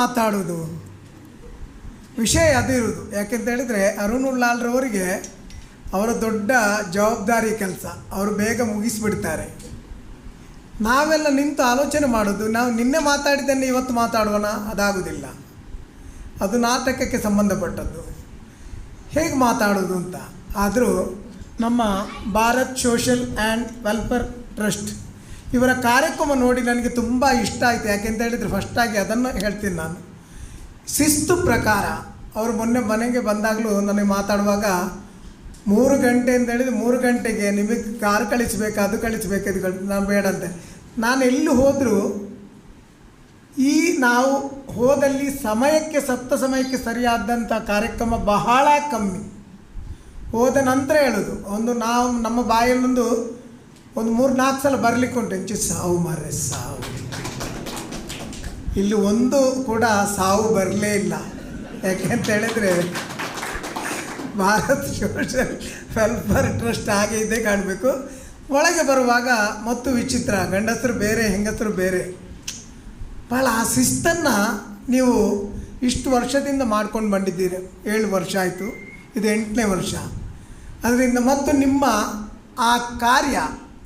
ಮಾತಾಡೋದು ವಿಷಯ ಅದು ಇರೋದು ಯಾಕೆಂತ ಹೇಳಿದರೆ ಅರುಣ್ ಉಳ್ಳಾಲ್ರವರಿಗೆ ಅವರ ದೊಡ್ಡ ಜವಾಬ್ದಾರಿ ಕೆಲಸ. ಅವರು ಬೇಗ ಮುಗಿಸಿಬಿಡ್ತಾರೆ. ನಾವೆಲ್ಲ ನಿಂತು ಆಲೋಚನೆ ಮಾಡೋದು, ನಾವು ನಿನ್ನೆ ಮಾತಾಡಿದ್ದನ್ನು ಇವತ್ತು ಮಾತಾಡೋಣ ಅದಾಗುವುದಿಲ್ಲ ಅದು ನಾಟಕಕ್ಕೆ ಸಂಬಂಧಪಟ್ಟದ್ದು. ಹೇಗೆ ಮಾತಾಡೋದು ಅಂತ. ಆದರೂ ನಮ್ಮ Bharat social and welfare trust ಇವರ ಕಾರ್ಯಕ್ರಮ ನೋಡಿ ನನಗೆ ತುಂಬ ಇಷ್ಟ ಆಯಿತು. ಯಾಕೆಂತ ಹೇಳಿದರೆ ಫಸ್ಟಾಗಿ ಅದನ್ನು ಹೇಳ್ತೀನಿ ನಾನು. ಶಿಸ್ತು ಪ್ರಕಾರ ಅವರು ಮೊನ್ನೆ ಮನೆಗೆ ಬಂದಾಗಲೂ ನನಗೆ ಮಾತಾಡುವಾಗ ಮೂರು ಗಂಟೆ ಅಂತ ಹೇಳಿದ್ರೆ ಮೂರು ಗಂಟೆಗೆ ನಿಮಗೆ ಕಾರ್ ಕಳಿಸ್ಬೇಕು, ಅದು ಕಳಿಸ್ಬೇಕು, ಇದು ನಾನು ಬೇಡಂತೆ ನಾನು ಎಲ್ಲಿ ಹೋದರೂ ಈ ನಾವು ಹೋದಲ್ಲಿ ಸಮಯಕ್ಕೆ, ಸಪ್ತ ಸಮಯಕ್ಕೆ ಸರಿಯಾದಂಥ ಕಾರ್ಯಕ್ರಮ ಬಹಳ ಕಮ್ಮಿ. ಹೋದ ನಂತರ ಹೇಳೋದು. ಒಂದು ನಾವು ನಮ್ಮ ಬಾಯಲ್ಲೊಂದು ಒಂದು ಮೂರು ನಾಲ್ಕು ಸಲ ಬರಲಿಕ್ಕೆ ಉಂಟು ಹೆಂಚು ಸಾವು ಮಾರೆ ಸಾವು. ಇಲ್ಲಿ ಒಂದು ಕೂಡ ಸಾವು ಬರಲೇ ಇಲ್ಲ. ಯಾಕೆಂತ ಹೇಳಿದರೆ, ಭಾರತ್ ಸೋಷಲ್ ವೆಲ್ಫೇರ್ ಟ್ರಸ್ಟ್ ಹಾಗೆ ಇದೇ ಕಾಣಬೇಕು. ಒಳಗೆ ಬರುವಾಗ ಮತ್ತು ವಿಚಿತ್ರ, ಗಂಡಸರು ಬೇರೆ, ಹೆಂಗಸರು ಬೇರೆ. ಭಾಳ ಆ ಶಿಸ್ತನ್ನು ನೀವು ಇಷ್ಟು ವರ್ಷದಿಂದ ಮಾಡ್ಕೊಂಡು ಬಂದಿದ್ದೀರಿ. ಏಳು ವರ್ಷ ಆಯಿತು, ಇದು ಎಂಟನೇ ವರ್ಷ. ಅದರಿಂದ ಮತ್ತು ನಿಮ್ಮ ಆ ಕಾರ್ಯ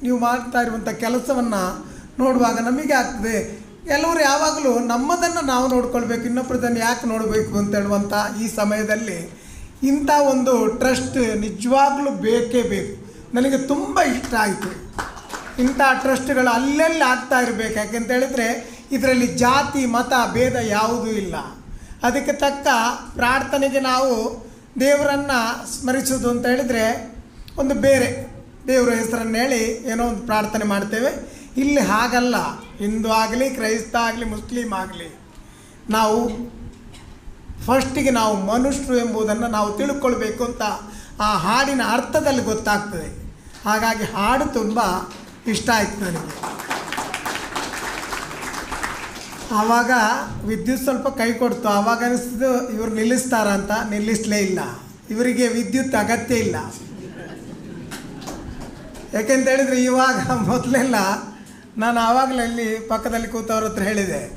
ನೀವು ಮಾಡ್ತಾ ಇರುವಂಥ ಕೆಲಸವನ್ನು ನೋಡುವಾಗ ನಮಗೆ ಆಗ್ತದೆ. ಕೆಲವರು ಯಾವಾಗಲೂ ನಮ್ಮದನ್ನು ನಾವು ನೋಡ್ಕೊಳ್ಬೇಕು ಇನ್ನೊಬ್ಬರದನ್ನು ಯಾಕೆ ನೋಡಬೇಕು ಅಂತ ಹೇಳುವಂಥ ಈ ಸಮಯದಲ್ಲಿ ಇಂಥ ಒಂದು ಟ್ರಸ್ಟ್ ನಿಜವಾಗ್ಲೂ ಬೇಕೇ ಬೇಕು. ನನಗೆ ತುಂಬ ಇಷ್ಟ ಆಯಿತು. ಇಂಥ ಟ್ರಸ್ಟ್ಗಳು ಅಲ್ಲೆಲ್ಲಿ ಆಗ್ತಾ ಇರಬೇಕು. ಯಾಕೆಂತ ಹೇಳಿದರೆ ಇದರಲ್ಲಿ ಜಾತಿ, ಮತ, ಭೇದ ಯಾವುದೂ ಇಲ್ಲ. ಅದಕ್ಕೆ ತಕ್ಕ ಪ್ರಾರ್ಥನೆಗೆ ನಾವು ದೇವರನ್ನು ಸ್ಮರಿಸೋದು ಅಂತ ಹೇಳಿದರೆ ಒಂದು ಬೇರೆ. ದೇವರ ಹೆಸರನ್ನು ಹೇಳಿ ಏನೋ ಒಂದು ಪ್ರಾರ್ಥನೆ ಮಾಡ್ತೇವೆ. ಇಲ್ಲಿ ಹಾಗಲ್ಲ. ಹಿಂದೂ ಆಗಲಿ, ಕ್ರೈಸ್ತ ಆಗಲಿ, ಮುಸ್ಲಿಂ ಆಗಲಿ, ನಾವು ಫಸ್ಟಿಗೆ ನಾವು ಮನುಷ್ಯರು ಎಂಬುದನ್ನು ನಾವು ತಿಳ್ಕೊಳ್ಬೇಕು ಅಂತ ಆ ಹಾಡಿನ ಅರ್ಥದಲ್ಲಿ ಗೊತ್ತಾಗ್ತದೆ. ಹಾಗಾಗಿ ಹಾಡು ತುಂಬ ಇಷ್ಟ ಆಯ್ತು ನನಗೆ. ಆವಾಗ ವಿದ್ಯುತ್ ಸ್ವಲ್ಪ ಕೈ ಕೊಡ್ತು. ಆವಾಗ ಅನಿಸ್ತು ಇವರು ನಿಲ್ಲಿಸ್ತಾರ ಅಂತ ನಿಲ್ಲಿಸಲೇ ಇಲ್ಲ. ಇವರಿಗೆ ವಿದ್ಯುತ್ ಅಗತ್ಯ ಇಲ್ಲ. ಯಾಕೆಂತ ಹೇಳಿದರೆ ಇವಾಗ ಮೊದಲೆಲ್ಲ ನಾನು ಆವಾಗಲೇ ಇಲ್ಲಿ ಪಕ್ಕದಲ್ಲಿ ಕೂತವ್ರ ಹತ್ರ ಹೇಳಿದೆ.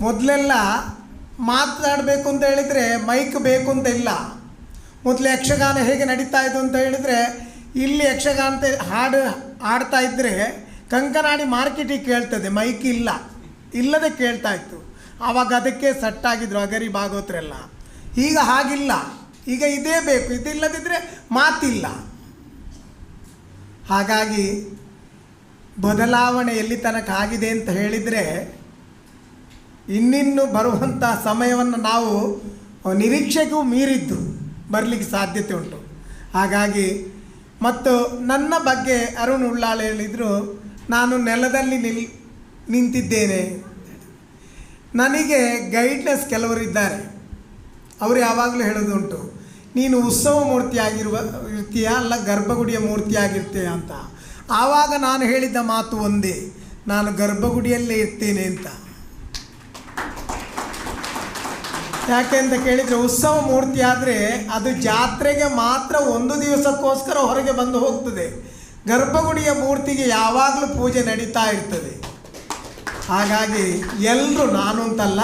ಮೊದಲೆಲ್ಲ ಮಾತಾಡಬೇಕು ಅಂತ ಹೇಳಿದರೆ ಮೈಕ್ ಬೇಕು ಅಂತ ಇಲ್ಲ. ಮೊದಲು ಯಕ್ಷಗಾನ ಹೇಗೆ ನಡೀತಾ ಇತ್ತು ಅಂತ ಹೇಳಿದರೆ ಇಲ್ಲಿ ಯಕ್ಷಗಾನ ಹಾಡು ಹಾಡ್ತಾ ಇದ್ದರೆ ಕಂಕನಾಡಿ ಮಾರ್ಕೆಟಿಗೆ ಕೇಳ್ತದೆ, ಮೈಕ್ ಇಲ್ಲ. ಇಲ್ಲದೆ ಕೇಳ್ತಾ ಇತ್ತು. ಆವಾಗ ಅದಕ್ಕೆ ಸಟ್ಟಾಗಿದ್ರು ಅಗರಿ ಭಾಗವತರೆಲ್ಲ. ಈಗ ಹಾಗಿಲ್ಲ. ಈಗ ಇದೇ ಬೇಕು. ಇದಿಲ್ಲದಿದ್ದರೆ ಮಾತಿಲ್ಲ. ಹಾಗಾಗಿ ಬದಲಾವಣೆ ಎಲ್ಲಿ ತನಕ ಆಗಿದೆ ಅಂತ ಹೇಳಿದರೆ ಇನ್ನಿನ್ನು ಬರುವಂಥ ಸಮಯವನ್ನು ನಾವು ನಿರೀಕ್ಷೆಗೂ ಮೀರಿದ್ದು ಬರಲಿಕ್ಕೆ ಸಾಧ್ಯತೆ ಉಂಟು. ಹಾಗಾಗಿ ಮತ್ತು ನನ್ನ ಬಗ್ಗೆ ಅರುಣ್ ಉಳ್ಳಾಳ್ ಹೇಳಿದರು, ನಾನು ನೆಲದಲ್ಲಿ ನಿಲ್, ನಿಂತಿದ್ದೇನೆ. ನನಗೆ ಗೈಡ್ನೆಸ್ ಕೆಲವರು ಇದ್ದಾರೆ. ಅವರು ಯಾವಾಗಲೂ ಹೇಳೋದುಂಟು ನೀನು ಉತ್ಸವ ಮೂರ್ತಿಯಾಗಿರುವ ಇರ್ತೀಯ ಅಲ್ಲ ಗರ್ಭಗುಡಿಯ ಮೂರ್ತಿ ಆಗಿರ್ತೀಯ ಅಂತ. ಆವಾಗ ನಾನು ಹೇಳಿದ್ದ ಮಾತು ಒಂದೇ, ನಾನು ಗರ್ಭಗುಡಿಯಲ್ಲೇ ಇರ್ತೇನೆ ಅಂತ. ಯಾಕೆ ಅಂತ ಕೇಳಿದರೆ ಉತ್ಸವ ಮೂರ್ತಿ ಆದರೆ ಅದು ಜಾತ್ರೆಗೆ ಮಾತ್ರ ಒಂದು ದಿವಸಕ್ಕೋಸ್ಕರ ಹೊರಗೆ ಬಂದು ಹೋಗ್ತದೆ. ಗರ್ಭಗುಡಿಯ ಮೂರ್ತಿಗೆ ಯಾವಾಗಲೂ ಪೂಜೆ ನಡೀತಾ ಇರ್ತದೆ. ಹಾಗಾಗಿ ಎಲ್ಲರೂ ನಾನು ಅಂತಲ್ಲ,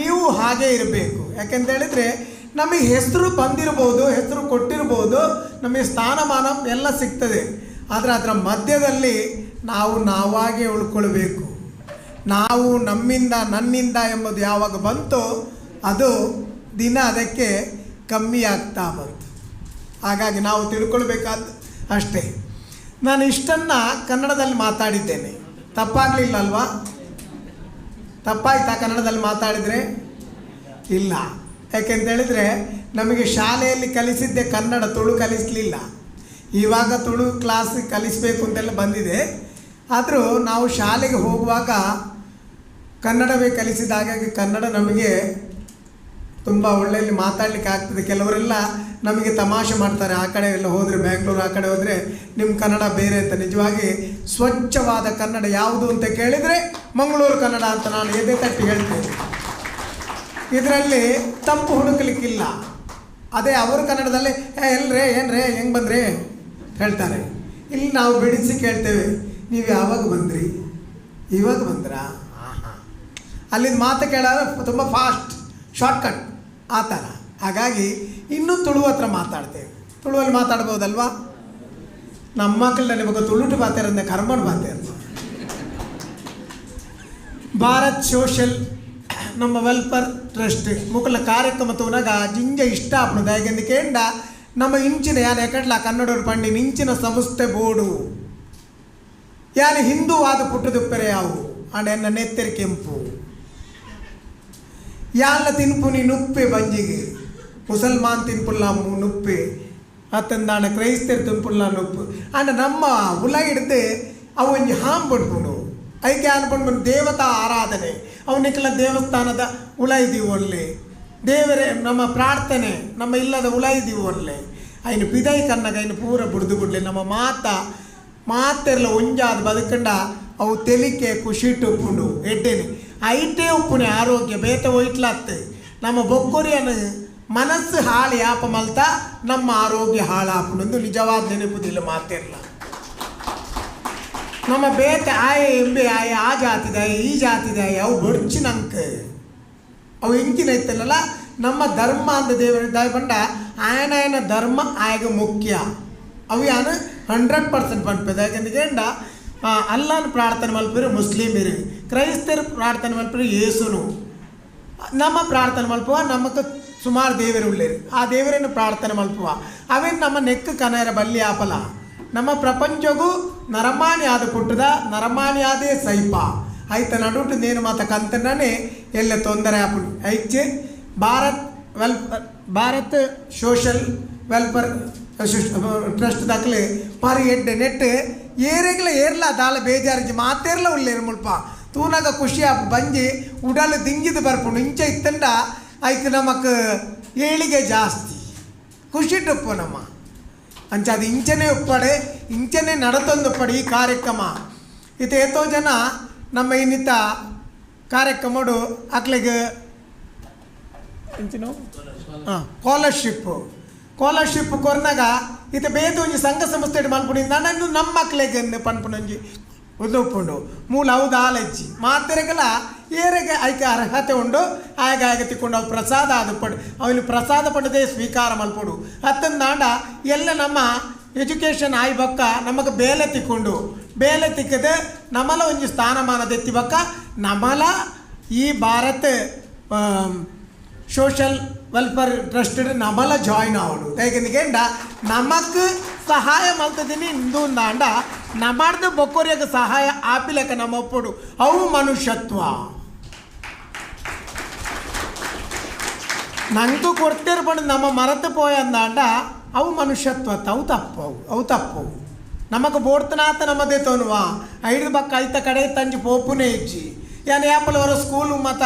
ನೀವು ಹಾಗೇ ಇರಬೇಕು. ಯಾಕೆಂತ ಹೇಳಿದರೆ ನಮಗೆ ಹೆಸರು ಬಂದಿರ್ಬೋದು, ಹೆಸರು ಕೊಟ್ಟಿರ್ಬೋದು, ನಮಗೆ ಸ್ಥಾನಮಾನ ಎಲ್ಲ ಸಿಗ್ತದೆ. ಆದರೆ ಅದರ ಮಧ್ಯದಲ್ಲಿ ನಾವು ನಾವಾಗೇ ಉಳ್ಕೊಳ್ಬೇಕು. ನಾವು ನಮ್ಮಿಂದ, ನನ್ನಿಂದ ಎಂಬುದು ಯಾವಾಗ ಬಂತೋ ಅದು ದಿನ ಅದಕ್ಕೆ ಕಮ್ಮಿ ಆಗ್ತಾ ಬಂತು. ಹಾಗಾಗಿ ನಾವು ತಿಳ್ಕೊಳ್ಬೇಕಾದ ಅಷ್ಟೇ. ನಾನು ಇಷ್ಟನ್ನು ಕನ್ನಡದಲ್ಲಿ ಮಾತಾಡಿದ್ದೇನೆ. ತಪ್ಪಾಗಲಿಲ್ಲ ಅಲ್ವಾ ತಪ್ಪಾಯ್ತಾ ಕನ್ನಡದಲ್ಲಿ ಮಾತಾಡಿದರೆ? ಇಲ್ಲ. ಯಾಕೆಂತ ಹೇಳಿದರೆ ನಮಗೆ ಶಾಲೆಯಲ್ಲಿ ಕಲಿಸಿದ್ದೆ ಕನ್ನಡ ತುಳು ಕಲಿಸಲಿಲ್ಲ. ಇವಾಗ ತುಳು ಕ್ಲಾಸ್ ಕಲಿಸಬೇಕು ಅಂತೆಲ್ಲ ಬಂದಿದೆ. ಆದರೂ ನಾವು ಶಾಲೆಗೆ ಹೋಗುವಾಗ ಕನ್ನಡವೇ ಕಲಿಸಿದ ಹಾಗಾಗಿ ಕನ್ನಡ ನಮಗೆ ತುಂಬ ಒಳ್ಳೆಯಲ್ಲಿ ಮಾತಾಡಲಿಕ್ಕೆ ಆಗ್ತದೆ. ಕೆಲವರೆಲ್ಲ ನಮಗೆ ತಮಾಷೆ ಮಾಡ್ತಾರೆ, ಆ ಕಡೆ ಎಲ್ಲ ಹೋದರೆ ಬ್ಯಾಂಗ್ಳೂರು, ಆ ಕಡೆ ಹೋದರೆ ನಿಮ್ಮ ಕನ್ನಡ ಬೇರೆ ಅಂತ. ನಿಜವಾಗಿ ಸ್ವಚ್ಛವಾದ ಕನ್ನಡ ಯಾವುದು ಅಂತ ಕೇಳಿದರೆ ಮಂಗಳೂರು ಕನ್ನಡ ಅಂತ ನಾನು ಎದೆ ತಟ್ಟಿ ಹೇಳ್ತೇನೆ. ಇದರಲ್ಲಿ ತಪ್ಪು ಹುಡುಕಲಿಕ್ಕಿಲ್ಲ. ಅದೇ ಅವರು ಕನ್ನಡದಲ್ಲಿ ಎಲ್ರೇ, ಏನ್ರೇ, ಹೆಂಗೆ ಬಂದ್ರಿ? ಹೇಳ್ತಾರೆ. ಇಲ್ಲಿ ನಾವು ಬಿಡಿಸಿ ಕೇಳ್ತೇವೆ, ನೀವು ಯಾವಾಗ ಬಂದ್ರಿ? ಇವಾಗ ಬಂದ್ರಾ? ಅಲ್ಲಿಂದ ಮಾತು ಕೇಳೋದ್ರೆ ತುಂಬ ಫಾಸ್ಟ್, ಶಾರ್ಟ್ಕಟ್, ಆ ಥರ. ಹಾಗಾಗಿ ಇನ್ನೂ ತುಳು ಹತ್ರ ಮಾತಾಡ್ತೇವೆ. ತುಳುವಲ್ಲಿ ಮಾತಾಡ್ಬೋದಲ್ವಾ? ನಮ್ಮ ಮಕ್ಕಳ ನಿಮಗೆ ತುಳುಟು ಬಾತೇರಂದೆ ಕರ್ಮನ್ ಬಾತೇರ ಭಾರತ್ ಸೋಷಲ್ ನಮ್ಮ ವೆಲ್ಫೇರ್ ಟ್ರಸ್ಟ್ ಮುಕ್ಕಲ ಕಾರ್ಯಕ್ರಮ ತೂನಾಗ ಜಿಂಜ ಇಷ್ಟ ಆಪಣದ ಯಾಕೆಂದು ಕೇಂಡ, ನಮ್ಮ ಇಂಚಿನ ಯಾನ ಎಕಡ್ಲ ಕನ್ನಡರು ಪಂಡಿನ ಇಂಚಿನ ಸಂಸ್ಥೆ ಬೋಡು. ಯಾನ ಹಿಂದುವಾದ ಪುಟ್ಟದುಪ್ಪರೆ ಯಾವು? ಅಂಡ್ ಎನ್ನ ನೆತ್ತೆರೆ ಕೆಂಪು. ಯಾಲ ತಿನ್ಪುನಿ ನುಪ್ಪೆ ಬಂಜಿಗೆ. ಮುಸಲ್ಮಾನ್ ತಿನ್ಪುಲ್ಲ ನುಪ್ಪೆ. ಅತ್ತಂದಾಣ ಕ್ರೈಸ್ತರ್ ತಿನ್ಪುಲ್ಲ ನುಪ್ಪು. ಅಂಡ್ ನಮ್ಮ ಉಲ ಹಿಡ್ದು ಅವು ಒಂಜಿ ಐಕೆ ಅನ್ಕೊಂಡು ಬಂದು ದೇವತಾ ಆರಾಧನೆ. ಅವನಿಕ್ಕೆಲ್ಲ ದೇವಸ್ಥಾನದ ಉಳ ಇದೀವಿ ಅಲ್ಲಿ ದೇವರೇ, ನಮ್ಮ ಪ್ರಾರ್ಥನೆ, ನಮ್ಮ ಇಲ್ಲದ ಉಳ ಇದೀವಿ ಅಲ್ಲಿ ಐನು ಪಿದೈ ಕನ್ನಗ ಇನ್ನು ಪೂರ ಬುಡ್ದು ಬಿಡ್ಲಿ, ನಮ್ಮ ಮಾತ ಮಾತೆಲ್ಲ ಒಂಜಾದ ಬದುಕಂಡ ಅವು ತೆಲಿಕೆ ಖುಷಿಟ್ಟು ಉಪ್ಪುಂಡು. ಎಡ್ಡೆನಿ. ಐಟೇ ಉಪ್ಪುನೆ ಆರೋಗ್ಯ, ಬೇತ ಒಯ್ಟ್ಲತ್ತೆ. ನಮ್ಮ ಬೊಕ್ಕುರಿಯನು ಮನಸ್ಸು ಹಾಳು ಯಾಪ ಮಲ್ತ, ನಮ್ಮ ಆರೋಗ್ಯ ಹಾಳಾಪುಂಡು ನಿಜವಾದ ನೆನಪುದಿಲ್ಲ ಮಾತೆರ್ಲ. ನಮ್ಮ ಬೇತೆ ಆಯ ಎಂಬೆ ಆಯ ಆ ಜಾತಿದ, ಈ ಜಾತಿದ, ಅವು ಬಡ್ಚಿನಂಕ ಅವು ಇಂಚಿನ ಇತ್ತಲ್ಲ ನಮ್ಮ ಧರ್ಮ ಅಂತ ದೇವರ ಬಂಡ ಆಯನ ಧರ್ಮ ಆಯಗ ಮುಖ್ಯ. ಅವು ಯಾನು ಹಂಡ್ರೆಡ್ ಪರ್ಸೆಂಟ್ ಪಂಪದ ಯಾಕಂದ್ರೆ ಅಲ್ಲಾನು ಪ್ರಾರ್ಥನೆ ಮಲ್ಪಿರು ಮುಸ್ಲಿಮರು ಕ್ರೈಸ್ತರು ಪ್ರಾರ್ಥನೆ ಮಲ್ಪಿರು ಯೇಸುನು. ನಮ್ಮ ಪ್ರಾರ್ಥನೆ ಮಲ್ಪುವ ನಮಗೆ ಸುಮಾರು ದೇವರು ಉಳ್ಳೇರು. ಆ ದೇವರನ್ನು ಪ್ರಾರ್ಥನೆ ಮಲ್ಪುವ. ಅವೇನು ನಮ್ಮ ನೆಕ್ಕು ಕನರ ಬಲ್ಲಿ ಆಪಲ ನಮ್ಮ ಪ್ರಪಂಚಗೂ ನರಮಾಣಿ ಆದ ಪುಟ್ಟದ ಆದೇ ಸೈಪ. ಐತ ನಡುಟು ನೇನು ಮಾತ ಕಂತನೇ ಎಲ್ಲ ತೊಂದರೆ ಆಪುಂಡು. ಐಚೆ Bharat well, Bharat social welfare trust ದಾಖಲೆ ಪರ್ ಎಡ್ಡೆ ನೆಟ್ ಏರೆಗ್ಲ ಏರ್ಲ ದಾಲ ಬೇಜಾರಿಗೆ ಮಾತೇರ್ಲ ಉಳ್ಳೇರು ಮುಲ್ಪ. ತೂನಾಗ ಖುಷಿ ಆಪು ಬಂಜಿ, ಉಡಲು ದಿಂಗಿದು ಬರ್ಪುಂಡು, ಇಂಚ ಇತ್ತಂಡ, ಐಕ್ ನಮಕ್ ಏಳಿಗೆ ಜಾಸ್ತಿ. ಖುಷಿ ಟಪ್ಪು ನಮ್ಮ ಅಂಚ ಅದು ಇಂಚನೆ ಉಪ್ಪಡೆ ಇಂಚನೆ ನಡತೊಂದು ಈ ಕಾರ್ಯಕ್ರಮ. ಈತ ಏತೋ ಜನ ನಮ್ಮ ಇನ್ನಿತ ಕಾರ್ಯಕ್ರಮಡು ಅಕ್ಲಿಗೆ ಹಾಂ ಸ್ಕಾಲರ್ಶಿಪ್ ಸ್ಕಾಲರ್ಶಿಪ್ ಕೊರ್ನಾಗ ಇತ ಬೇದು ಒಂಜಿ ಸಂಘ ಸಂಸ್ಥೆ ಮಲ್ಪುಣಿಂದ ನಾನು ನಮ್ಮ ಮಕ್ಳಿಗೆ ಪನ್ಪುನೊಂಜಿ ಉದುಪ್ಪುಂಡು ಮೂಲ ಹೌದು ಆಲಜ್ಜಿ ಮಾತೆರೆಗಲ ಏರೆಗೆ ಐಕೆ ಅರ್ಹತೆ ಉಂಡು. ಹಾಗಾಗಿ ತಿಕ್ಕೊಂಡು ಅವು ಪ್ರಸಾದ ಅದು ಪಡು ಪ್ರಸಾದ ಪಡೆದೇ ಸ್ವೀಕಾರ ಮಲ್ಪುಡು. ಹತ್ತಂದಾಂಡ ಎಲ್ಲ ನಮ್ಮ ಎಜುಕೇಷನ್ ಆಯ್ ಬಕ್ಕ ನಮಗೆ ಬೇಲೆ ತಿಕ್ಕೊಂಡು. ಬೇಲೆ ತಿಕ್ಕದೆ ನಮಲ ಒಂದು ಸ್ಥಾನಮಾನ ತೆತ್ತಿ ಬಕ್ಕ ನಮಲ ಈ ಭಾರತ್ ಸೋಷಲ್ ವೆಲ್ಫೇರ್ ಟ್ರಸ್ಟ್ ನಮಲ ಜಾಯಿನ್ ಆವಡು ಹೇಗೆಂದ ನಮಕ್ ಸಹಾಯ ಮಲ್ತದಿನಿ ಇಂದು ಅಂಡ ನಮ್ಮದು ಬೊಕ್ಕೋರಿಯಾಗ ಸಹಾಯ ಆಪಿಲಕ ನಮ್ಮಪ್ಪಡು ಅವು ಮನುಷ್ಯತ್ವ. ನಂಗೂ ಕೊಡ್ತಿರ್ಬಂಡು ನಮ್ಮ ಮರೆತು ಪೋಯಂದಾಂಡ ಅವು ಮನುಷ್ಯತ್ವ ಅವು ತಪ್ಪವು. ಅವು ತಪ್ಪವು. ನಮಗೆ ಬೋಡ್ತನಾತ ನಮ್ಮದೇ ತೋನುವ. ಐದು ಬಕ್ಕ ಐತ ಕಡೆ ತಂಜಿ ಪೋಪುನೇ ಇಜ್ಜಿ. ಯಾನ್ ಯಾಪಲ್ ಅವರ ಸ್ಕೂಲು ಮತ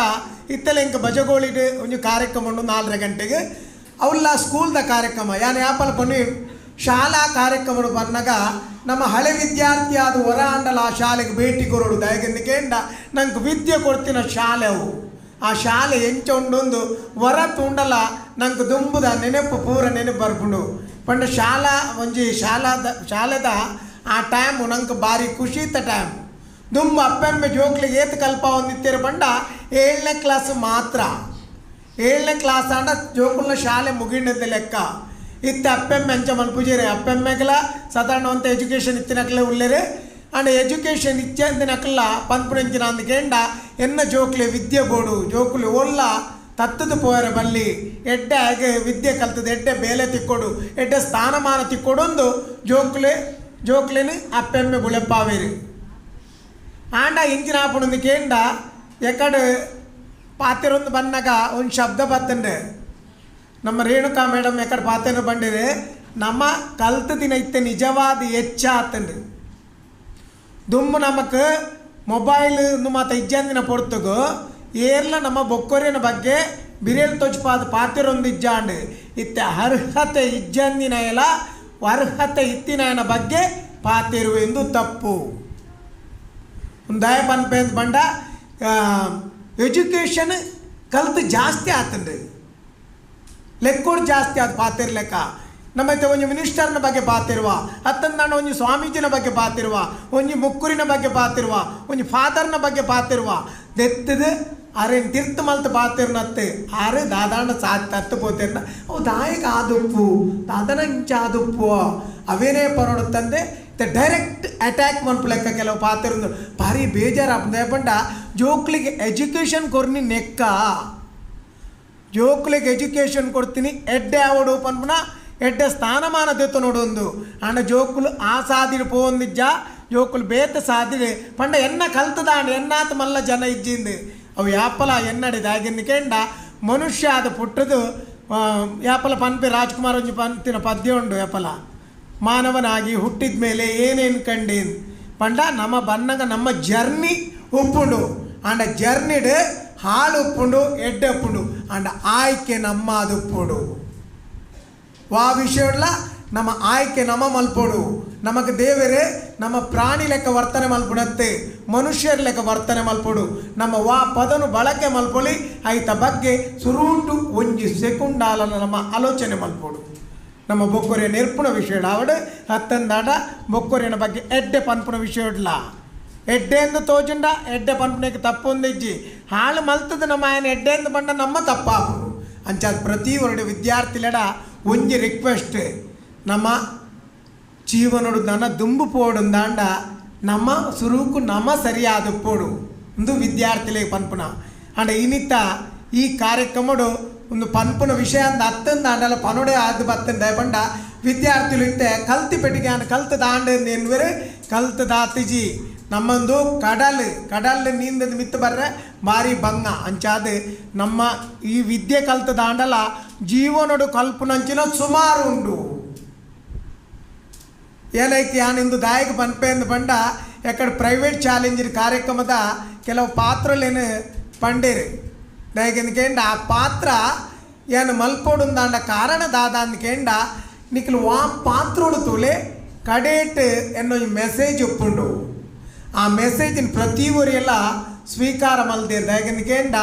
ಇತ್ತಲೆ ಇಂಕ ಬಜಗೋಳಿಡ್ ಒಂಜಿ ಕಾರ್ಯಕ್ರಮ ಉಂಡು ನಾಲ್ಕರ ಗಂಟೆಗೆ. ಅವಲ್ಲ ಸ್ಕೂಲ್ದ ಕಾರ್ಯಕ್ರಮ. ಯಾನ್ ಯಾಪಲ್ ಪನ್ನಿ, ಶಾಲಾ ಕಾರ್ಯಕ್ರಮ ಬಂದಾಗ ನಮ್ಮ ಹಳೆ ವಿದ್ಯಾರ್ಥಿ ಆದ ಹೊರ ಅಂಡಲ ಆ ಶಾಲೆಗೆ ಭೇಟಿ ಕೊರೋಡು ದಯಗಿಂದ ಕೇಂಡ ನಂಗೆ ವಿದ್ಯೆ ಕೊಡ್ತಿನ ಶಾಲೆ ಅವು. ಆ ಶಾಲೆ ಎಂಚ ಉಂಡೊಂದು ಹೊರ ತುಂಡಲ ನಂಗೆ ದುಂಬುದ ನೆನಪು ಪೂರ ನೆನಪು ಬರ್ಪುಂಡು. ಪಂಡ ಶಾಲಾ ಒಂಜಿ ಶಾಲಾದ ಶಾಲೆದ ಆ ಟೈಮು ನಂಗೆ ಭಾರಿ ಖುಷಿ ಇತ್ತ ಟೈಮ್ ದುಂಬು ಅಪ್ಪೆಮ್ಮೆ ಜೋಕ್ಲಿ ಏತ್ ಕಲ್ಪ ಒಂದಿತ್ತೀರ ಬಂಡ ಏಳನೇ ಕ್ಲಾಸ್ ಮಾತ್ರ. ಏಳನೇ ಕ್ಲಾಸ್ ಅಂಡ ಜೋಕುಲ್ನ ಶಾಲೆ ಮುಗಿಂಡದ ಲೆಕ್ಕ. ಇತ್ತ ಅಪ್ಪೆಮ್ಮೆ ಅಂಚ ಮಲ್ಪುಜೇರೆ ಅಪ್ಪೆಮ್ಮೆಗಲ ಸಾಧಾರಣ ಅಂತ ಎಜುಕೇಷನ್ ಇತ್ತಿನಕ್ಲೆ ಉಳ್ಳೇರಿ ಅಂಡ್ ಎಜುಕೇಷನ್ ಇಚ್ಚೆ ಅಂದಿನಕ್ಲ ಪನ್ಪುಣಂಚಿನ ಅಂದ್ಕೇಂಡ ಎನ್ನ ಜೋಕ್ಲಿ ವಿದ್ಯೆ ಬೋಡು. ಜೋಕುಲಿ ಒಲ್ಲ ತತ್ತದ ಪೋರ ಬಲ್ಲಿ. ಎಡ್ಡೆ ಹಾಗೆ ವಿದ್ಯೆ ಕಲ್ತದ, ಎಡ್ಡೆ ಬೇಲೆ ತಿಕ್ಕೊಡು, ಎಡ್ಡೆ ಸ್ಥಾನಮಾನ ತಿಕ್ಕೊಡೊಂದು ಜೋಕ್ಲೆ ಜೋಕ್ಲೆನು ಅಪ್ಪೆಮ್ಮೆ ಬುಳೆಪ್ಪಾವೇರಿ. ಆಂಡ ಇಂಚಿನ ಆಪುಣಂದು ಕೇಂಡ, ಎಕಡೆ ಪಾತೆರೊಂದು ಬನ್ನಾಗ ಒಂದು ಶಬ್ದ ಬತ್ತಂಡೆ. ನಮ್ಮ ರೇಣುಕಾ ಮೇಡಮ್ ಎಕಡೆ ಪಾತೆರ ಬಂಡಿದೆ, ನಮ್ಮ ಕಲ್ತ ದಿನ ಇತ್ತೆ ನಿಜವಾದ ಹೆಚ್ಚ ಆತಂಡು. ದುಮ್ಮು ನಮಕ್ ಮೊಬೈಲ್ ಮಾತ ಇಜ್ಜಂದಿನ ಪೊರ್ತುಗು ಏರ್ಲ ನಮ್ಮ ಬೊಕ್ಕೊರಿನ ಬಗ್ಗೆ ಬಿರೇಲ್ ತೊಜ್ಪಾದ ಪಾತಿರೊಂದು ಇಜ್ಜಾಂಡು. ಇತ್ತೆ ಅರ್ಹತೆ ಇಜ್ಜಂದಿನ ಎಲ್ಲ ಅರ್ಹತೆ ಇತ್ತಿನ ಬಗ್ಗೆ ಪಾತಿರುವೆಂದು ತಪ್ಪು. ದಯ ಪನ್ಪೆ ಅಂತ ಬಂಡ ಎಜುಕೇಷನ್ ಕಲ್ತು ಜಾಸ್ತಿ ಆತನ್ರಿ. ಲೆಕ್ಕೋಡ್ ಜಾಸ್ತಿ ಆದ ಪಾತಿರ್ ಲೆಕ್ಕ. ನಮ್ಮೈತೆ ಒಂಜಿ ಮಿನಿಸ್ಟರ್ನ ಬಗ್ಗೆ ಪಾತಿರುವ ಅತ್ತಂದ ನಾನು ಒಂದು ಸ್ವಾಮೀಜಿನ ಬಗ್ಗೆ ಪಾತಿರುವ ಒಂದು ಮುಕ್ಕುರಿನ ಬಗ್ಗೆ ಪಾತಿರುವ ಒಂದು ಫಾದರ್ನ ಬಗ್ಗೆ ಪಾತಿರುವ ದೆತ್ತದು ಅರೆ ತಿರ್ತು ಮಲ್ತು ಬಾತಿರ್ನತ್ತೆ, ಆರೆ ದಾದಾಂಡ ಸಾತ್ ತತ್ತು ಪೋತಿರ್ನ. ಅವು ದಾಯಕ ಆದುಪ್ಪು, ದಾದನ ಇಂಚ ಅವೇನೇ ಡೈರೆಕ್ಟ್ ಅಟ್ಯಾಕ್ ಮನ್ಪು ಲೆಕ್ಕ ಕೆಲವು ಪಾತಿರಂದು ಭಾರಿ ಬೇಜಾರು ಪಂಡ, ಜೋಕ್ಲಿಗೆ ಎಜುಕೇಷನ್ ಕೊರ್ನಿ ನೆಕ್ಕ. ಜೋಕ್ಲಿಗೆ ಎಜುಕೇಷನ್ ಕೊಡ್ತೀನಿ, ಎಡ್ಡೆ ಆವಡು ಪನ್ಪುನ, ಎಡ್ಡೆ ಸ್ಥಾನಮಾನ ದೆತ್ತು ನೋಡೊಂದು ಅಣ್ಣ ಜೋಕುಲು ಆ ಸಾದಿರು ಪೋಂದಿಜ್ಜ ಜೋಕುಲು ಬೇತ ಸಾದಿರೆ ಪಂಡ, ಎನ್ನ ಕಲ್ತದಾಂಡ ಎನ್ನಾತ ಮಲ್ಲ ಜನ ಇಜ್ಜಿಂದು. ಅವು ಯಾಪಲ ಎನ್ನಡಿದ ಆಗಿಂದ ಕೆಂಡ, ಮನುಷ್ಯ ಅದು ಪುಟ್ಟದು ಯಾಪಲ ಪನ್ಪೆ ರಾಜ್ಕುಮಾರ್ ಒಂಜಿ ಪಂತಿನ ಪದ್ಯ ಉಂಡು ಯಾಪಲ. ಮಾನವನಾಗಿ ಹುಟ್ಟಿದ ಮೇಲೆ ಏನೇನು ಕಂಡೇನು? ಪಂಡ ನಮ್ಮ ಬನ್ನಗ ನಮ್ಮ ಜರ್ನಿ ಉಪ್ಪುಂಡು. ಅಂಡ ಜರ್ನಿಡ್ ಹಾಳು ಉಪ್ಪುಂಡು, ಎಡ್ಡೆ ಉಪ್ಪುಂಡು. ಅಂಡ ಆಯ್ಕೆ ನಮ್ಮ ಅದು ಉಪ್ಪುಡು. ವಾ ವಿಷಯಲ್ಲ ನಮ್ಮ ಆಯ್ಕೆ ನಮ್ಮ ಮಲ್ಪೋಡು. ನಮಗೆ ದೇವರೇ, ನಮ್ಮ ಪ್ರಾಣಿ ಲೆಕ್ಕ ವರ್ತನೆ ಮಲ್ಪುಡತ್ತೆ ಮನುಷ್ಯರ ಲೆಕ್ಕ ವರ್ತನೆ ಮಲ್ಪೋಡು. ನಮ್ಮ ವಾ ಪದನು ಬಳಕೆ ಮಲ್ಪೊಳಿ ಐತ ಬಗ್ಗೆ ಸುರೂಟು ಒಂಜಿ ಸೆಕುಂಡಾಲನ ನಮ್ಮ ಆಲೋಚನೆ ಮಲ್ಪೋಡು. ನಮ್ಮ ಬೊಕ್ಕೊರೆ ನೆರ್ಪುಣ ವಿಷಯ ಅವಡೆ ಹತ್ತಂದಾಟ ಬೊಕ್ಕುರೆನ ಬಗ್ಗೆ ಎಡ್ಡೆ ಪನ್ಪುನ ವಿಷಯ ಇಡ್ಲ. ಎಡ್ಡೆ ಎಂದು ತೋಚಂಡ ಎಡ್ಡೆ ಪನ್ಪುನಕ್ಕೆ ತಪ್ಪು ಒಂದಿಜ್ಜಿ ಹಾಳು ಮಲ್ತದ ನಮ್ಮ ಆಯನ ಎಡ್ಡೆ ಎಂದು ಬಂಡ ನಮ್ಮ ತಪ್ಪಾಪು ಅಂಚ ಪ್ರತಿ ಒಂದು ವಿದ್ಯಾರ್ಥಿಲಡ ಒಂಜಿ ರಿಕ್ವೆಸ್ಟ್ ನಮ್ಮ ಜೀವನೋಡು ನನ್ನ ದುಂಬು ಪೋಡು ದಾಂಡ ನಮ್ಮ ಸುರುಕು ನಮ್ಮ ಸರಿಯಾದ ಪೋಡು. ಒಂದು ವಿದ್ಯಾರ್ಥಿಲೇ ಪನ್ಪುನ ಅಂಡ ಇನಿತ ಈ ಕಾರ್ಯಕ್ರಮಡು ಒಂದು ಪನ್ಪುನ ವಿಷಯ ಅಂದ ಹತ್ತಂದ ಆಂಡಲ ಪನೊಡೆ ಆದ ಬತ್ತಂದ. ಪಂಡ ವಿದ್ಯಾರ್ಥಿಗಳು ಇತ್ತೆ, ಕಲ್ತಿ ಪೆಟ್ಟಿಗೆ ಅಂದ ಕಲ್ತ ದಾಂಡ ಎನ್ವರು ಕಲ್ತ ದಾತಿಜಿ. ನಮ್ಮಂದು ಕಡಲ್ ಕಡಲ್ ನೀಂದದ ಮಿತ್ತು ಬರ್ರೆ ಭಾರಿ ಬಂಗ ಅಂಚಾದ ನಮ್ಮ ಈ ವಿದ್ಯೆ ಕಲ್ತ ದಾಂಡಲ ಜೀವನಡು ಕಲ್ಪನಂಚಿನ ಸುಮಾರು ಉಂಡು. ಏನೈತಿ ಯಾನಿಂದು ದಾಯಕ ಪನ್ಪೆಂದು ಬಂಡ ಎಕಡೆ ಪ್ರೈವೇಟ್ ಚಾಲೆಂಜರ್ ಕಾರ್ಯಕ್ರಮದ ಕೆಲವು ಪಾತ್ರಲೇನು ಪಂಡೇರು. ದಯಕೆಂದ ಆ ಪಾತ್ರ ಏನು ಮಲ್ಪೋಡುಂದಾಂಡ ಕಾರಣ ದಾದ ಅಂದ್ಕೇಂಡ ನಿಕ್ಲು ವಾ ಪಾತ್ರೋಡು ತೂಲೆ ಕಡೇಟ್ ಎನ್ನೋ ಮೆಸೇಜ್ ಒಪ್ಪುಂಡು. ಆ ಮೆಸೇಜಿನ ಪ್ರತಿ ಊರಿಗೆಲ್ಲ ಸ್ವೀಕಾರ ಮಲ್ದೆ ದಯಕೆಂದ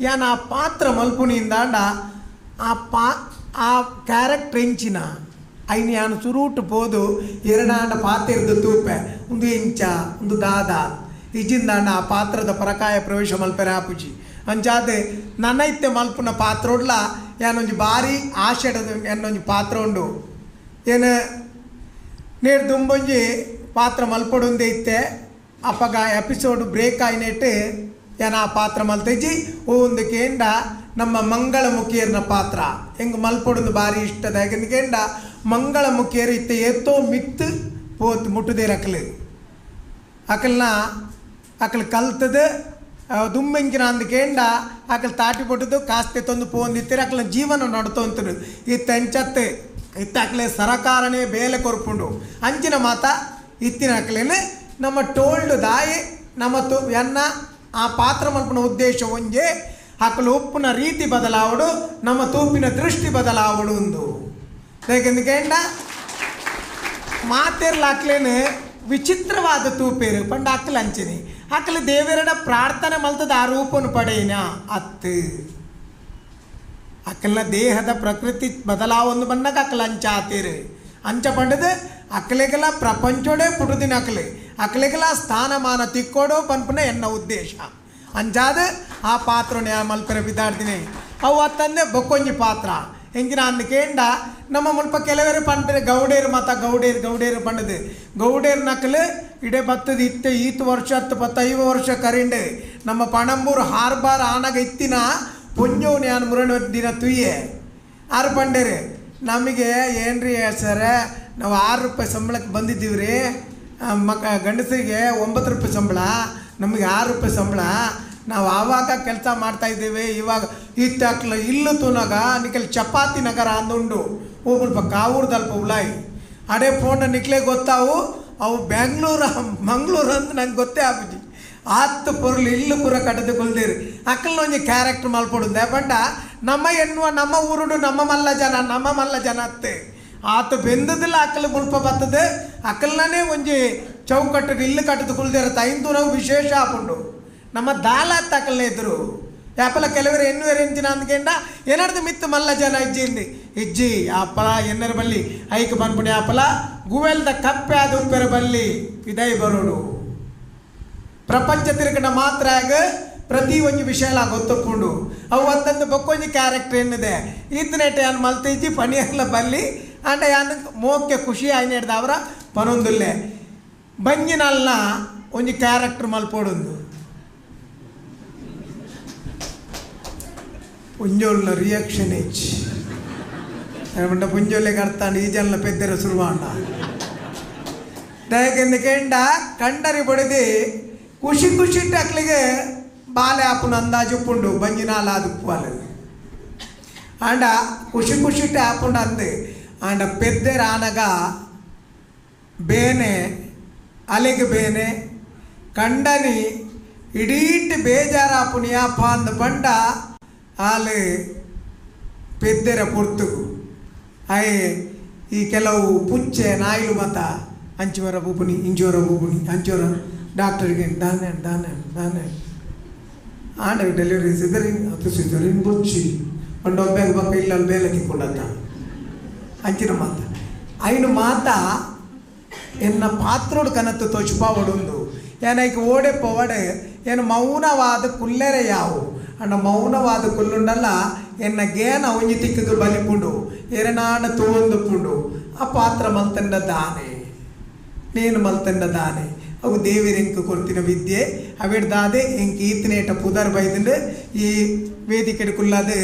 ಯಾನ ಆ ಪಾತ್ರ ಮಲ್ಪುನಿಂದಾಂಡ ಆ ಪಾ, ಆ ಕ್ಯಾರೆಕ್ಟರ್ ಇಂಚಿನ ಐನಿ ಯಾನು ಸುರುಟು ಪೋದು ಎರಡಾಂಡ ಪಾತ್ರದ ತೂಪೆ, ಒಂದು ಇಂಚ ಒಂದು ದಾದ. ಇಜಿಂದಾಂಡ ಆ ಪಾತ್ರದ ಪರಕಾಯ ಪ್ರವೇಶ ಮಲ್ಪರೆ ಆಪುಜಿ. ಅಂಚಾದ ನನೈತೆ ಮಲ್ಪುನ ಪಾತ್ರೋಡ್ಲ? ಯಾನೊಂಜಿ ಭಾರಿ ಆಷೆಡದ ಎನ್ನೊಂಜಿ ಪಾತ್ರ ಉಂಡು? ಏನು, ನೀರು ದುಂಬೊಂಜಿ ಪಾತ್ರ ಮಲ್ಪೊಡುಂದೆ ಇತ್ತೆ. ಅಪ್ಪಗ ಎಪಿಸೋಡ್ ಬ್ರೇಕ್ ಆಯ್ನೆಟ್ಟು ಏನ ಆ ಪಾತ್ರ ಮಲ್ತೆಜಿ? ಒಂದು ಕೇಂಡ, ನಮ್ಮ ಮಂಗಳಮುಖಿಯರ್ನ ಪಾತ್ರ. ಹೆಂಗೆ ಮಲ್ಪೊಡುಂದು ಭಾರಿ ಇಷ್ಟದ ಯಾಕಂದ್ಕೇಂಡ ಮಂಗಳಮುಖಿಯರು ಇತ್ತೆ ಎತ್ತೋ ಮಿತ್ತು ಪೋತ್ ಮುಟ್ಟದೇ ರಕಲು. ಅಕಲ್ನ, ಅಕಲ್ ದುಮ್ಮೆಂಕಿನ ಅಂದ್ಕೇಂಡ ಅಕಲ್ ತಾಟಿ ಪೊಟ್ಟದು ಕಾಸ್ತೆ ತಂದು ಪೋಂದಿತ್ತೀರಿ ಆಕಲ ಜೀವನ ನಡ್ತೊಂತರು ಇತ್ತ ಎಂಚತ್ತೆ ಇತ್ತ ಅಕ್ಲೆ ಸರಕಾರನೇ ಬೇಲೆ ಕೊರ್ಪುಂಡು. ಅಂಚಿನ ಮಾತ ಇತ್ತಿನ ಅಕ್ಲೇನೆ ನಮ್ಮ ಟೋಲ್ಡ್ ದಾಯಿ, ನಮ್ಮ ತು, ಎನ್ನ, ಆ ಪಾತ್ರ ಮಲ್ಪನ ಉದ್ದೇಶ ಒಂಜೆ ಅಕಲು ಉಪ್ಪುನ ರೀತಿ ಬದಲಾವಡು, ನಮ್ಮ ತೂಪಿನ ದೃಷ್ಟಿ ಬದಲಾವಡು ಒಂದು ಯಾಕೆಂದ್ಕೇಂಡ ಮಾತೇರ್ಲ ಅಕ್ಲೇನು ವಿಚಿತ್ರವಾದ ತೂಪೇರು, ಪಂಡ ಅಕ್ಕಲು ಅಂಚಿನಿ. ಅಕ್ಕಲು ದೇವರಡ ಪ್ರಾರ್ಥನೆ ಮಲ್ತದ, ಆ ರೂಪನು ಪಡೆಯಿನ? ಅತ್ತು. ಅಕ್ಕಲ್ನ ದೇಹದ ಪ್ರಕೃತಿ ಬದಲಾವೊಂದು ಬಂದಾಗ ಅಕ್ಕಲ ಅಂಚ ಆತೀರಿ. ಅಂಚ ಪಂಡದು ಅಕ್ಕಲಿಗೆಲ್ಲ ಪ್ರಪಂಚೋಡೆ ಪುಡುದಿನ ಅಕ್ಕಲಿ ಅಕ್ಕಲಿಗೆಲ್ಲ ಸ್ಥಾನಮಾನ ತಿಕ್ಕೋಡೋ ಪನ್ಪುನ ಎನ್ನ ಉದ್ದೇಶ? ಅಂಚಾದ ಆ ಪಾತ್ರನೇ ಮಲ್ಪರ ಬಿದ್ದಾಡ್ತೀನಿ ಅವು ಅತ್ತಂದೆ ಬೊಕ್ಕೊಂಜಿ ಪಾತ್ರ. ಹೆಂಗಿನ ಅಂದ್ಕೇಂಡ ನಮ್ಮ ಮುಲ್ಪ ಕೆಲವರು ಪಂಡ್ರೆ ಗೌಡೇರು ಮತ ಗೌಡೇರು ಗೌಡೇರು ಪಂಡದು ಗೌಡೇರು ನಕಲು ಇಡೆ ಬತ್ತದ ಇತ್ತೆ ಈತ್ ವರ್ಷ ಹತ್ತು ಪತ್ತೈವ ವರ್ಷ ಕರಿಂಡು ನಮ್ಮ ಪಣಂಬೂರು ಹಾರ್ಬಾರ್ ಆನಾಗ ಇತ್ತಿನ ಪುಂಜೋನ್ ಯಾನ್ ಮುರಣ ದಿನ ತುಯ್ಯೆ ಆರು ಪಂಡೇರಿ ನಮಗೆ ಏನ್ರಿ ಸರ ನಾವು ಆರು ರೂಪಾಯಿ ಸಂಬಳಕ್ಕೆ ಬಂದಿದ್ದೀವಿ ರೀ ಮಕ ಗಂಡಸರಿಗೆ ಒಂಬತ್ತು ರೂಪಾಯಿ ಸಂಬಳ ನಮಗೆ ಆರು ರೂಪಾಯಿ ಸಂಬಳ ನಾವು ಆವಾಗ ಕೆಲಸ ಮಾಡ್ತಾ ಇದ್ದೀವಿ, ಇವಾಗ ಇತ್ತಾಕ್ಲ ಇಲ್ಲು ತುನಗ ನಿಕಲ್ ಚಪಾತಿ ನಗರ ಅಂದುಂಡು ಒಬ್ಬರು ಕಾವೂರ್ದಲ್ಪ ಉಲಾಯಿ. ಅಡೆ ಫೋನ್ ನಿಕ್ಲೆ ಗೊತ್ತಾವು, ಅವು ಬೆಂಗಳೂರು ಮಂಗ್ಳೂರು ಅಂತ ನಂಗೆ ಗೊತ್ತೇ ಆಪುಜಿ ಆತ್ತು ಪೊರ್ಲು ಇಲ್ಲು ಪೂರ ಕಟ್ಟದು ಕುಲ್ದಿರಿ ಅಕ್ಕಲ್ನ ಒಂಜಿ ಕ್ಯಾರೆಕ್ಟರ್ ಮಲ್ಪಡುಂದೆ ಬಟ್ ನಮ್ಮ ಎನ್ನುವ ನಮ್ಮ ಊರುಡು, ನಮ್ಮ ಮಲ್ಲ ಜನ, ನಮ್ಮ ಮಲ್ಲ ಜನ ಅತ್ತೆ. ಆತ ಬೆಂದದಿಲ್ಲ ಅಕ್ಕಲು ಮುಲ್ಪ ಬತ್ತದೆ ಅಕ್ಕಲ್ನೇ ಒಂಜಿ ಚೌಕಟ್ಟು ಇಲ್ಲು ಕಟ್ಟದು ಕುಲ್ದಿರ ತೈಂದು ನಾವು ವಿಶೇಷ ಆಪುಂಡು. ನಮ್ಮ ದಾಲ ತಕಲೇ ಇದ್ರು ಯಾಪಲ ಕೆಲವರು ಎನ್ನುವರು ಎಂಚಿನ ಅಂದ್ಕೆಂಡ ಏನಾರ್ದು ಮಿತ್ತು ಮಲ್ಲ ಜನ ಇಜ್ಜಿಂది ಇಜ್ಜಿ ಆಪಲ ಎನ್ನರ ಬಲ್ಲಿ, ಐಕ್ ಬಂದ್ಬಿಡಿ ಆಪಲ ಗುವೆಲ್ದ ಕಪ್ಪೆ ಅದು ಉಪ್ಪೆರ ಬಲ್ಲಿ ಇದೈ ಬರೋಡು. ಪ್ರಪಂಚ ತಿರುಗಣ ಮಾತ್ರ ಆಗ ಪ್ರತಿ ಒಂಜಿ ವಿಷಯಲ ಗೊತ್ತುಕೊಂಡು, ಅವು ಒಂದೊಂದು ಬೊಕ್ಕೊಂದು ಕ್ಯಾರೆಕ್ಟರ್ ಏನಿದೆ ಈತನೆಟ್ ಯಾನ್ ಮಲ್ತಿಜ್ಜಿ ಪನಿಯಲ್ಲ ಬಲ್ಲಿ ಅಂಡ ಯಾನ್ ಮೋಕ್ಕೆ ಖುಷಿ ಆಯ್ನೆಡ್ದ ಅವರ, ಪನೊಂದುಲ್ಲೆ. ಬಂಜಿನಲ್ಲ ಒಂದು ಕ್ಯಾರೆಕ್ಟರ್ ಮಲ್ಪೊಡುಂದು. ಪುಂಜೋಲ್ನ ರಿಯಾಕ್ಷನ್ ಹೆಚ್ಚು ಏಮಂಟ ಪುಂಜೋಲಿಗೆ ಅರ್ಥ ಈ ಜನ ಪೆದ್ದರ ಸುರುವಾಂಡ ದಯಕೆಂದ ಕಂಡರಿ ಬಡಿದಿ ಖುಷಿ ಖುಷಿ ಟಕ್ಲಿಗೆ ಬಾಲೆ ಆಪುನ ಅಂದಾಜು ಪುಂಡು ಬಂಜಿನಾಲ ಅದುಪ್ಪುವಾಲೆ ಆಂಡ ಖುಷಿ ಖುಷಿ ಟಾಪುಂಡು ಅಂದೆ ಆಂಡ ಪೆದ್ದರ ಆನಗ ಬೇನೆ ಅಲೆಗೆ ಬೇನೆ ಕಂಡನಿ ಇಡೀಟ್ ಬೇಜಾರಾಪುನಿ ಆಪ ಅಂದ ಬಂಡ ಆಲೆ పెద్దెర ಪೊರ್ತು. అయి ಈ ಕೆಲವು ಪುಚ್ಚೆ ನಾಯಿಲು ಮತ. ಅಂಚುವರ ಬೂಪುನಿ ಇಂಚುವರ ಬೂಪುನಿ ಅಂಚುವರ ಡಾಕ್ಟರ್ಗೆ ದಾನೆ ದಾನೆ ದಾನೆ ಆಂಡ ಡೆಲಿವರಿ ಸಿದರೆ ಅದು ಸಿದರೆ ಬೊಚ್ಚಿ. ಒಂದು ಒಬ್ಬ ಪಕ್ಕ ಇಲ್ಲ ಬೇಲಕ್ಕೆ ಕೊಡತ್ತ ಅಂಚಿನ ಮಾತ. ಐನು ಮಾತ, ಎನ್ನ ಪಾತ್ರೋಡು ಕನತ್ತು ತೋಚುಪ ಒಡೊಂದು ಏನೈಕೆ ಓಡೆ ಪೊವಡೆ ಏನು ಮೌನವಾದ ಕುಲ್ಲೆರೆ ಯಾವು? అన్న మౌనవాద కుల్లుండల్ల ఎన్న గేన ಒಂಜಿ ತಿಕ್ಕದು ಬಲಿಪುಂಡು ಎರನಾಣ ತೋಂದುಪುಂಡು ಆ ಪಾತ್ರ ಮಲ್ತಂಡ ದಾನೆ నేను మల్తండ దానే అవు దేవిరి ఇంక కొర్తిన విద్యೆ అవిడ్దాదే ఇంక ఈతనేట పుదర్ బైదండు ఈ ವೇದಿಕೆಡುಕುಲ್ಲದೆ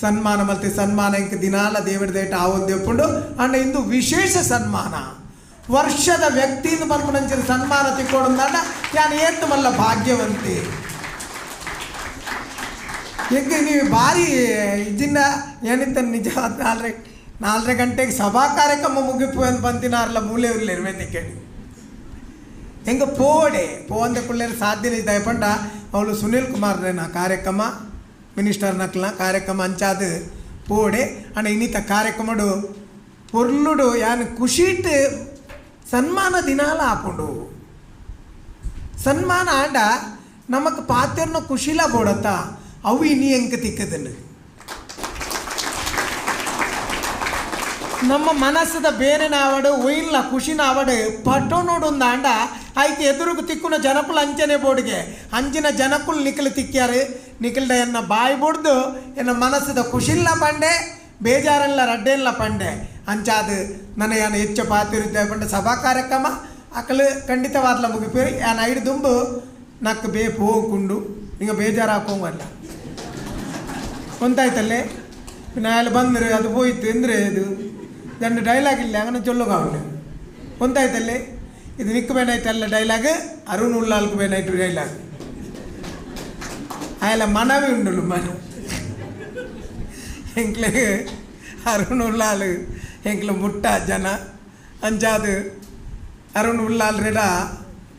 ಸನ್ಮಾನ ಮಲ್ತೆ ಸನ್ಮಾನ ಇಂಕ ದಿನಾಲ ದೇವರದೇಟ ಆವೊಂದೆಪ್ಪುಂಡು ಅಂಡ ಇಂದು ವಿಶೇಷ ಸನ್ಮಾನ ವರ್ಷದ ವ್ಯಕ್ತಿಯಿಂದ ಬರ್ಪುನಂಚಿನ ಸನ್ಮಾನ ತಿಕ್ಕೊಡಂದಾಂಡ ಯಾನ್ ಏತ್ತು ಮಲ್ಲ ಭಾಗ್ಯವಂತಿ ಈಗ ನೀವು ಭಾರಿ ಇದನ್ನ ಏನಿತ್ತ ನಿಜ ನಾಲ್ರೆ ನಾಲ್ರೆ ಗಂಟೆಗೆ ಸಭಾ ಕಾರ್ಯಕ್ರಮ ಮುಗಿಪು ಅಂತ ಬಂದಿನಾರಲ್ಲ ಮೂಲೆ ಇರಲಿ ಕೇಳಿ. ಹೆಂಗ ಪೋಡೆ ಪೋಂದ ಕುಳ್ಳೇರು ಸಾಧ್ಯನೇ ಇದ್ದ ಪಂಡ, ಅವಳು ಸುನೀಲ್ ಕುಮಾರ್ನ ಕಾರ್ಯಕ್ರಮ, ಮಿನಿಸ್ಟರ್ ನಕ್ಲ ಕಾರ್ಯಕ್ರಮ ಅಂಚಾದ ಪೋಡೆ ಅಣ್ಣ ಇನ್ನಿತ ಕಾರ್ಯಕ್ರಮಡು ಪೊರ್ಲುಡು ಯಾನು ಖುಷಿಟ್ ಸನ್ಮಾನ ದಿನಾಲ ಹಾಕೊಂಡು. ಸನ್ಮಾನ ಆಂಡ ನಮಗೆ ಪಾತ್ರನ ಖುಷಿಲ ಬೋಡತ್ತ. ಅವು ನೀ ಎಂಕ ತಿಕ್ಕದನ್ನು? ನಮ್ಮ ಮನಸ್ಸದ ಬೇರೆ ನಾವಡು ಒಯ್ಲ ಖುಷಿನ ನಾವಡು ಪಟೋ ನೋಡೊಂದಾಂಡ ಆಯ್ತು ಎದುರುಗು ತಿಕ್ಕುನ ಜನಕುಲ್ ಅಂಚನೆ ಬೋಡಿಗೆ. ಅಂಚಿನ ಜನಕುಲ್ ನಿಖಲು ತಿಕ್ಕ್ಯಾರು. ನಿಖಲ್ಡ ಎನ್ನ ಬಾಯಿ ಬೊಡ್ದು, ಎನ್ನ ಮನಸ್ಸದ ಖುಷಿಲ್ಲ ಪಂಡೆ ಬೇಜಾರಲ್ಲ ರಡ್ಡೆಲ್ಲ ಪಂಡೆ. ಅಂಚಾದು ನನ್ನ ಏನು ಹೆಚ್ಚು ಪಾತಿರುತ್ತೆ ಪಂಡೆ ಸಭಾ ಕಾರ್ಯಕ್ರಮ. ಅಕಲು ಖಂಡಿತವಾದ್ಲ ಮುಗಿಪೇರಿ. ಏನು ಐಡು ದುಂಬು ನಕ್ಕ ಬೇ ಹೋಗ್ಕೊಂಡು. ಹಿಂಗ ಬೇಜಾರು ಹಾಕೋಂಗಲ್ಲ ಒಂತಾಯ್ತಲ್ಲೇ ನಾಳೆ ಬಂದರೆ ಅದು ಹೋಯ್ತು ಅಂದರೆ ಇದು രണ്ട് ഡയലോഗ് ഇല്ല അങ്ങനെ ചൊല്ലുകാവില്ല ഒന്നായിട്ടല്ലേ ഇത് നിക്ക് വേണായിട്ടല്ല ഡയലോഗ് അരുണുള്ള ആൾക്ക് വേണായിട്ട് ഡയലോഗ് അയാളെ മനവി ഉണ്ടല്ലോ മന എങ്കില് അരുണുള്ള ആള് എങ്കില് മുട്ട ಜನ ಅಂಜಾದು ಅರುಣ್ ಉಳ್ಳಾಲ್ರೆಡ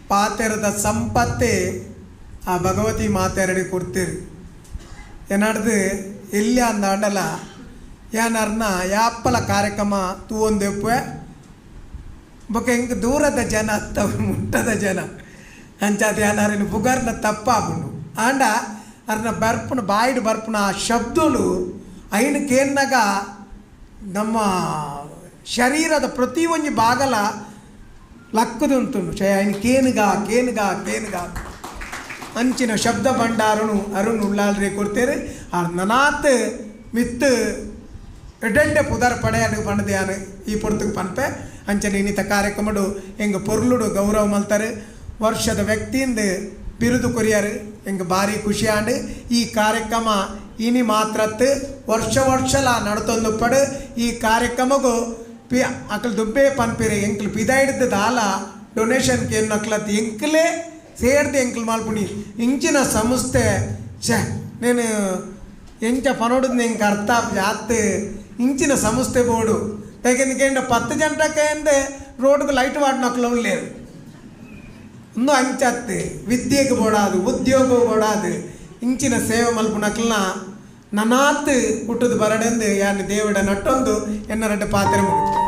ಪಾತೆರದ ಸಂಪತ್ತೇ ಆ ಭಗವತಿ ಮಾತೆರಡಿ ಕೊಡ್ತೀರಿ ಏನಾಡ್ದು? ಎಲ್ಲಿ ಅಂದಾಂಡಲ್ಲ ಏನಾರನ್ನ ಯಾಪಲ ಕಾರ್ಯಕ್ರಮ ತೂವೊಂದೆಪ್ಪೆ? ಬೊಕ ಹಿಂಗ ದೂರದ ಜನ ಅತ್ತವ ಮುಟ್ಟದ ಜನ. ಅಂಚಾದ ಏನಾರಿನ ಬುಗರ್ನ ತಪ್ಪಾಗುಂಡು ಆಂಡ ಅರ್ನ ಬರ್ಪುನ, ಬಾಯಿಡು ಬರ್ಪುನ ಆ ಶಬ್ದಲು ಕೇನ್ನಾಗ ನಮ್ಮ ಶರೀರದ ಒಂಜಿ ಭಾಗಲ ಲಕ್ಕದುಂಟುಂಡು ಶಯ ಐನ್ ಕೇನುಗ ಕೇನುಗ ಕೇನುಗ ಅಂಚಿನ ಶಬ್ದ ಭಂಡಾರನು ಅರುಣ್ ಉಳ್ಳಾಲ್ರೆ ಕೊಡ್ತೇರೆ. ಆ ನನಾತ್ ಮಿತ್ ಎಡೆಂಡೆ ಪುದರ್ ಪಡೆಯಡು ಪಣದ್ಯಾನು ಈ ಪುಡ್ತಕ್ಕೆ ಪನ್ಪೆ. ಅಂಚನೆ ಇನ್ನಿತ ಕಾರ್ಯಕ್ರಮಡು ಹೆಂಗೆ ಪೊರ್ಲುಡು ಗೌರವ ಮಲ್ತಾರೆ. ವರ್ಷದ ವ್ಯಕ್ತಿಯಿಂದ ಬಿರುದು ಕೊರಿಯರು, ಹೆಂಗೆ ಭಾರಿ ಖುಷಿಯಾಂಡು ಈ ಕಾರ್ಯಕ್ರಮ ಇನಿ ಮಾತ್ರತ್ ವರ್ಷ ವರ್ಷಲ ನಡತೊಂದು ಪಡು. ಈ ಕಾರ್ಯಕ್ರಮಗೂ ಪಿ ಅಕ್ಕಲ್ ದುಬ್ಬೆ ಪನ್ಪಿರಿ ಎಂಕ್ಲು ಪಿದ ಹಿಡ್ದು ದಾಲ ಡೊನೇಷನ್ಗೆ ಏನು ಅಕ್ಲತ್ ಎಂಕ್ಲೇ ಸೇರ್ದು ಎಂಕ್ಲು ಮಾಲ್ಪುಣಿ ಇಂಚಿನ ಸಂಸ್ಥೆ ಛೆ నేను ಎಂಚ ಪನೋಡಿದ್ ನಿಂಗೆ ಅರ್ಥ ಜಾತ್ ಇಂಚಿನ ಸಂಸ್ಥೆ ಬೋಡು ಯಾಕೆಂದ್ರೆ ಪತ್ತು ಗಂಟೆಗೆ రోడ్డుకు లైట్ వాడినొక్కలో లేదు ಇನ್ನೂ ಅಂಚತ್ತೆ ವಿದ್ಯೆಗೆ ಬೋಡಾದು ಉದ್ಯೋಗ ಬೋಡಾದು ಇಂಚಿನ ಸೇವೆ ಮಲ್ಪುನಕ್ಲನ ನನಾತ್ ಹುಟ್ಟದು ಬರಡೆಂದು ಯಾನ್ ದೇವಡ ನಟ್ಟೊಂದು ಎನ್ನರಡ್ಡೆ ಪಾತ್ರೆ ಮುಗಿತು